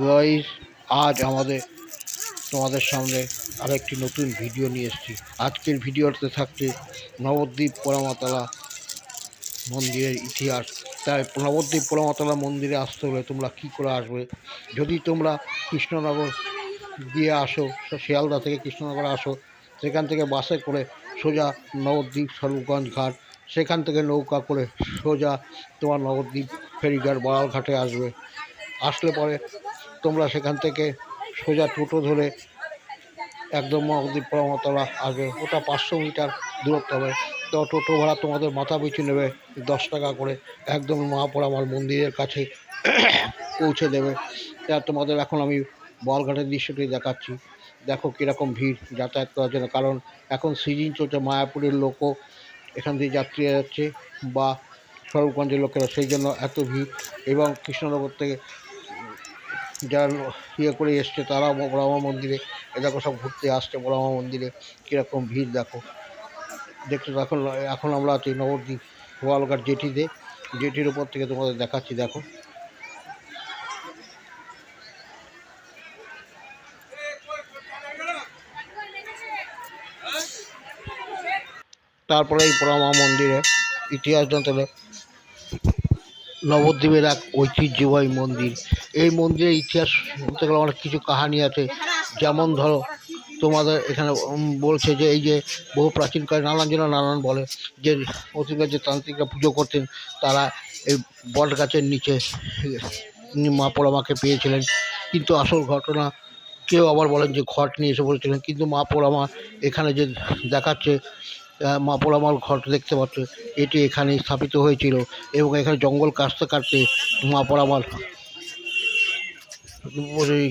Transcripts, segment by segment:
Guys আজ আমাদের তোমাদের সামনে আরেকটি নতুন ভিডিও নিয়ে এসেছি। আজকের ভিডিওতে থাকছে নবদ্বীপ পোড়ামাতলা মন্দিরের ইতিহাস। তাই নবদ্বীপ পোড়ামাতলা মন্দিরে আসতে হলে তোমরা কী করে আসবে? যদি তোমরা কৃষ্ণনগর দিয়ে আসো, শিয়ালদা থেকে কৃষ্ণনগর আসো, সেখান থেকে বাসে করে সোজা নবদ্বীপ স্বরূপগঞ্জ ঘাট, সেখান থেকে নৌকা করে সোজা তোমার নবদ্বীপ ফেরিঘাট বড়াল ঘাটে আসবে। আসলে পরে তোমরা সেখান থেকে সোজা টোটো ধরে একদম নবদ্বীপ পরমতলা আসবে। ওটা পাঁচশো মিটার দূরত্ব হবে। তো টোটো ভাড়া তোমাদের মাথা পিছু নেবে দশ টাকা করে। একদম মহাপরামার মন্দিরের কাছে পৌঁছে দেবে। তা তোমাদের এখন আমি বলঘাটের দৃশ্যটি দেখাচ্ছি। দেখো কীরকম ভিড় যাতায়াত করার জন্য। কারণ এখন সিজন চলছে, মায়াপুরের লোকও এখান দিয়ে যাত্রী যাচ্ছে বা স্বরূপগঞ্জের লোকেরা। সেই জন্য এত ভিড়। এবং কৃষ্ণনগর থেকে যারা ইয়ে করে এসছে তারাও বড়মা মন্দিরে, এ দেখো সব ঘুরতে আসছে বড়মা মন্দিরে, কীরকম ভিড় দেখো। দেখতে এখন এখন আমরা আছি নবদ্বীপ, গোয়ালঘাট জেটিতে জেটির উপর থেকে তোমাদের দেখাচ্ছি, দেখো। তারপরে এই পোড়ামা মন্দিরে ইতিহাস জানতে নবদ্বীপের এক ঐতিহ্যবাহী মন্দির। এই মন্দিরের ইতিহাস বলতে গেলে অনেক কিছু কাহানি আছে। যেমন ধরো, তোমাদের এখানে বলছে যে এই যে বহু প্রাচীনকালে নানান জন নানান বলে, যে অতীতকালে যে তান্ত্রিকরা পুজো করতেন, তারা এই বট গাছের নিচে মা পোড়ামাকে পেয়েছিলেন। কিন্তু আসল ঘটনা, কেউ আবার বলেন যে ঘট নিয়ে এসে বলেছিলেন। কিন্তু মা পোড়ামা এখানে যে দেখাচ্ছে পোড়ামার ঘট দেখতে পাচ্ছ। এটি এখানে স্থাপিত হয়েছিল এবং এখানে জঙ্গল কাটতে কাটতে মা পোড়ামার ওই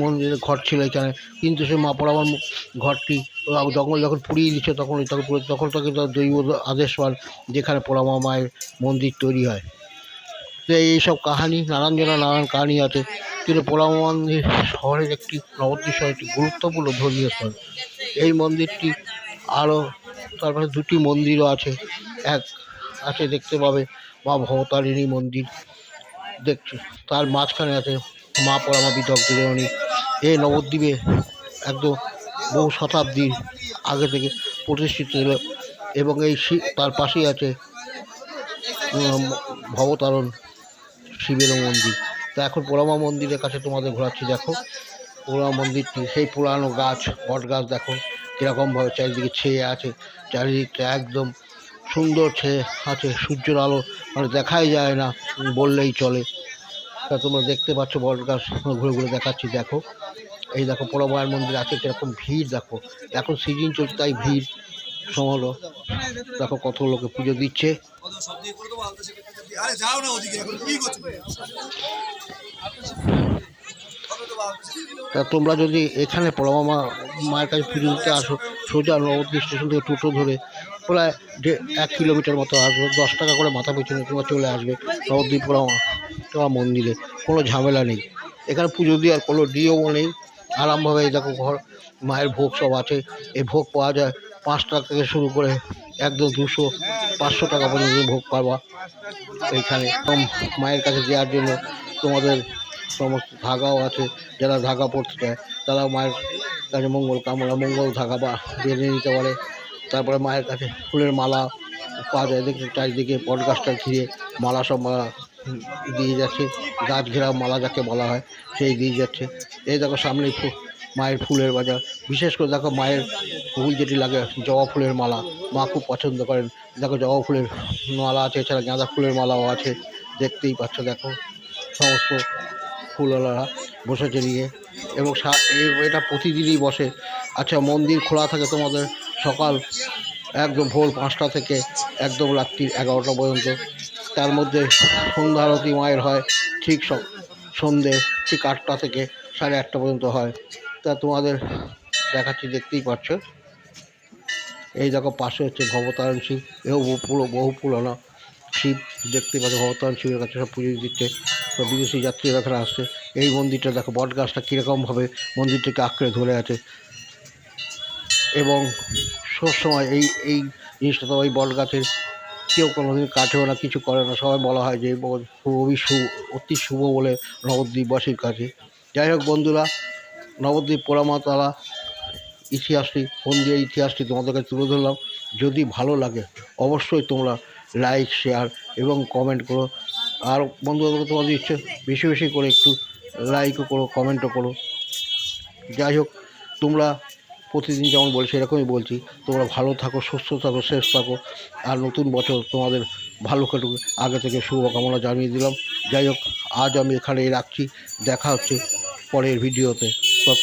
মন্দিরে ঘর ছিল এখানে। কিন্তু সেই মা ঘরটি জঙ্গল যখন পুড়িয়ে দিচ্ছে তখন তখন তখন থেকে তার দৈব আদেশ পান যেখানে পোড়ামা মায়ের মন্দির তৈরি হয়। তো এইসব কাহানি, নানান জনের নানান কাহানি আছে। কিন্তু পোড়ামা মন্দির শহরের একটি শহরের একটি গুরুত্বপূর্ণ ধর্মীয় স্থান। এই মন্দিরটি আরও তারপরে দুটি মন্দিরও আছে। এক আছে দেখতে পাবে মা ভবতারিণী মন্দির। দেখছি। তার মাঝখানে আছে মা পরমা বিদগ্ধী এই নবদ্বীপে একদম বহু শতাব্দী আগে থেকে প্রতিষ্ঠিত ছিল এবং এই তার পাশেই আছে ভবতারণ শিবের মন্দির। তা এখন পোড়ামা মন্দিরের কাছে তোমাদের ঘোরাচ্ছি, দেখো। পোড়ামা মন্দিরটি, সেই পুরানো গাছ বট গাছ দেখো। কীরকমভাবে চারিদিকে ছেয়ে আছে, চারিদিকটা একদম সুন্দর ছেয়ে আছে, সূর্যের আলো মানে দেখাই যায় না, বললেই চলে। তা তোমরা দেখতে পাচ্ছ বট গাছ ঘুরে ঘুরে দেখাচ্ছি, দেখো। এই দেখো পোড়ামায়ের মন্দির আছে, কীরকম ভিড়, দেখো। এখন সিজন চলছে, তাই ভিড় সমলো দেখো কত লোকে পুজো দিচ্ছে। তা তোমরা যদি এখানে পরমা মা, মায়ের কাছে পুজো দিতে আসো, সোজা নবদ্বীপ স্টেশন থেকে টোটো ধরে প্রায় এক কিলোমিটার মতো আসবে, দশ টাকা করে মাথা পিছনে তোমরা চলে আসবে নবদ্বীপ পরমা তোমার মন্দিরে। কোনো ঝামেলা নেই। এখানে পুজো দেওয়ার কোনো নিয়মও নেই। আরামভাবে দেখো ঘর, মায়ের ভোগ সব আছে। এই ভোগ পাওয়া যায় পাঁচ টাকা থেকে শুরু করে একদম দুশো, পাঁচশো টাকা পর্যন্ত ভোগ পাবা এইখানে। মায়ের কাছে দেওয়ার জন্য তোমাদের সমস্ত ধাগাও আছে, যারা ধাগা পড়তে চায় তারা মায়ের কাছে মঙ্গল কামনা, মঙ্গল ধাগা বা বেঁধে নিতে পারে। তারপরে মায়ের কাছে ফুলের মালা পাওয়া যায় দেখছি চারিদিকে বট গাছটা ঘিরে মালা সব মালা দিয়ে যাচ্ছে, গাছ ঘেরা মালা যাকে বলা হয়, সেই দিয়ে যাচ্ছে। এই দেখো সামনে মায়ের ফুলের বাজার। বিশেষ করে দেখো মায়ের ফুল যেটি লাগে, জবা ফুলের মালা, মা খুব পছন্দ করেন। দেখো জবা ফুলের মালা আছে, এছাড়া গাঁদা ফুলের মালাও আছে, দেখতেই পাচ্ছ দেখো সমস্ত ফুলওয়ালারা বসেছে নিয়ে। এবং সা- এটা প্রতিদিনই বসে। আচ্ছা মন্দির খোলা থাকে তোমাদের সকাল একদম ভোর পাঁচটা থেকে একদম রাত্রি এগারোটা পর্যন্ত। তার মধ্যে সন্ধ্যা আরতি মায়ের হয়, ঠিক সব সন্ধে ঠিক আটটা থেকে সাড়ে আটটা পর্যন্ত হয়। তা তোমাদের দেখাচ্ছি, দেখতেই পাচ্ছ। এই দেখো, পাশে হচ্ছে ভবতারণ শিব এও পুরো বহু পুরোনো। শিব দেখতে পাচ্ছ, ভগবান শিবের কাছে সব পুজো দিচ্ছে, সব বিদেশি যাত্রীরা এখানে আসছে। এই মন্দিরটা দেখো, বট গাছটা কীরকমভাবে মন্দিরটিকে আঁকড়ে ধরে আছে। এবং সবসময় এই এই জিনিসটা তো ওই বট গাছের, কেউ কোনোদিন কাটেও না, কিছু করে না। সবাই বলা হয় যে খুবই শু, অতি শুভ বলে নবদ্বীপবাসীর কাছে। যাই হোক বন্ধুরা, নবদ্বীপ পোড়ামাতলা ইতিহাসটি মন্দিরের ইতিহাসটি তোমাদের কাছে তুলে ধরলাম, যদি ভালো লাগে অবশ্যই তোমরা লাইক শেয়ার এবং কমেন্ট করো। আর বন্ধুবান্ধব তোমাদের ইচ্ছে, বেশি বেশি করে একটু লাইকও করো কমেন্টও করো। যাই হোক, তোমরা প্রতিদিন যেমন বলছি, এরকমই বলছি। তোমরা ভালো থাকো, সুস্থ থাকো শেষ থাকো। আর নতুন বছর তোমাদের ভালো কাটুক। আগে থেকে শুভকামনা জানিয়ে দিলাম। যাই হোক, আজ আমি এখানেই রাখছি। দেখা হচ্ছে পরের ভিডিওতে। তত